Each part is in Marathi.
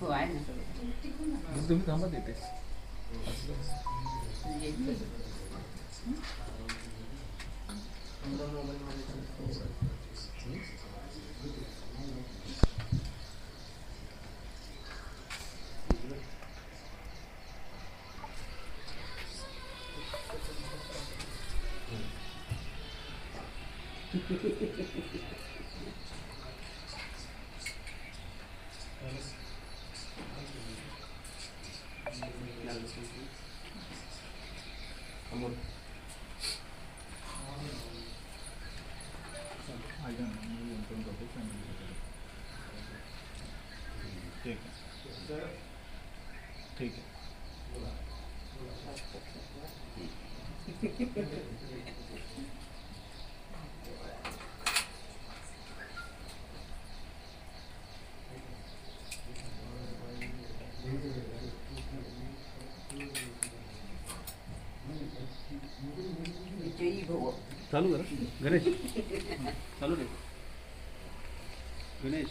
हो आहे ना सगळं तुम्ही थांबा तिथे ठीक आहे ठीक आहे चालू करा. गणेश. चालू रे Ganesh.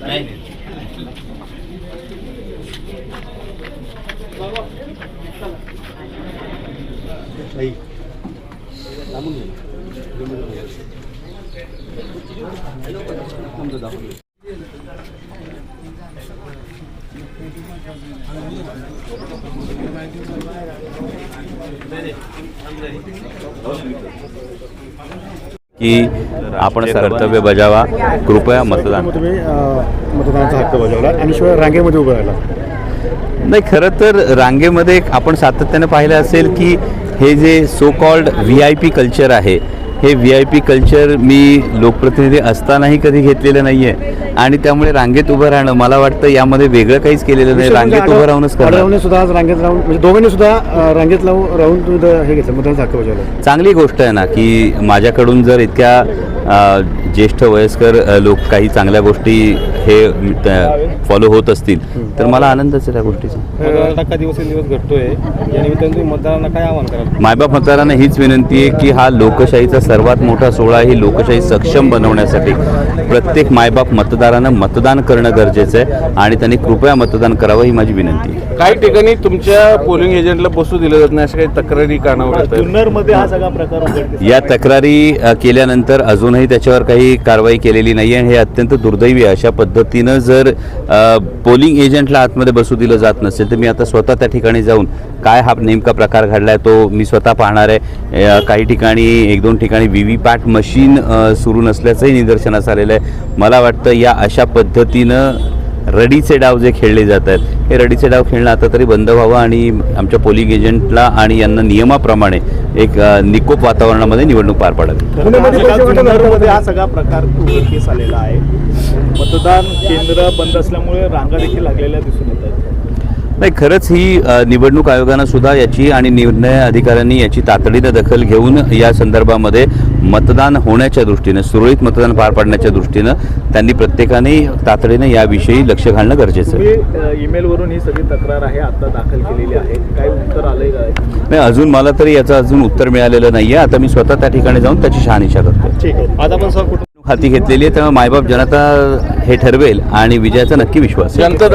đây. Đây. Là một người. Đưa mình người. Không được đâu Đây đi, ăn đây. Đó là की आपण कर्तव्य बजावा. कृपया मतदान. मतदानाचा हक्क बजावला आणि शिवाय रांगेमध्ये उभं राहिला. नाही खरं तर रांगेमध्ये आपण सातत्यानं पाहिलं असेल की हे जे so called V I P culture आहे हे व्ही आय पी कल्चर मी लोकप्रतिनिधी असतानाही कधी घेतलेलं नाही आहे आणि त्यामुळे रांगेत उभं राहणं मला वाटतं यामध्ये वेगळं काहीच केलेलं नाही. रांगेत उभं राहूनच आढळरावने सुद्धा आज रांगेत राहून म्हणजे दोघांनी सुद्धा रांगेत लावून राहून हे घेतलं बजावला. चांगली गोष्ट आहे ना की माझ्याकडून जर इतक्या ज्येष्ठ वयस्कर लोक काही चांगल्या गोष्टी हे फॉलो होत असतील. तर मला आनंदच आहे त्या गोष्टीचा. मतदानाला टक्का दिवसेंदिवस घटतोय. या निमित्ताने तुम्ही मतदारांना काय आवाहन कराल? मायबाप मतदारांना हीच विनंती आहे की हा लोकशाहीचा सर्वात मोठा सोहळा ही लोकशाही सक्षम बनवण्यासाठी प्रत्येक मायबाप मतदारानं मतदान करणं गरजेचं आहे आणि त्यांनी कृपया मतदान करावं ही माझी विनंती आहे. काही ठिकाणी तुमच्या पोलिंग एजंटला बसू दिलं जात नाही अशा काही तक्रारी कानावर हा या तक्रारी केल्यानंतर अजूनही त्याच्यावर काही कारवाई केलेली नाही आहे हे अत्यंत दुर्दैवी आहे. अशा पद्धतीनं जर पोलिंग एजंटला आतमध्ये बसू दिलं जात नसेल तर मी आता स्वतः त्या ठिकाणी जाऊन काय हा नेमका प्रकार घडला आहे तो मी स्वतः पाहणार आहे. काही ठिकाणी एक दोन ठिकाणी व्ही व्ही पॅट मशीन सुरू नसल्याचंही निदर्शनास आलेलं आहे. मला वाटतं या अशा पद्धतीनं रडीचे डाव जे खेळले जात आहेत हे रडीचे डाव खेळणं आता तरी बंद व्हावं आणि आमच्या पोलिंग एजंटला आणि यांना नियमाप्रमाणे एक निकोप वातावरणामध्ये निवडणूक पार पाडावी हा सगळा प्रकार उघडकीस आलेला आहे. मतदान केंद्र बंद असल्यामुळे रांगा देखील लागलेल्या दिसून येत आहेत नाही खरंच ही निवडणूक आयोगानं सुद्धा याची आणि निर्णय अधिकाऱ्यांनी याची तातडीनं दखल घेऊन या संदर्भामध्ये मतदान होण्याच्या दृष्टीनं सुरळीत मतदान पार पाडण्याच्या दृष्टीनं त्यांनी प्रत्येकाने तातडीनं याविषयी लक्ष घालणं गरजेचं आहे. ईमेलवरून ही सगळी तक्रार आहे आता दाखल केलेली आहे. काय उत्तर आलंय काय नाही अजून मला तरी याचं अजून उत्तर मिळालेलं नाही आहे आता मी स्वतः त्या ठिकाणी जाऊन त्याची शहानिशा करतो ठीक आहे. आता पण सर कुठं हाती घेतलेली आहे तेव्हा मायबाप जनता हे ठरवेल आणि विजयाचा नक्की विश्वास आहे. जनता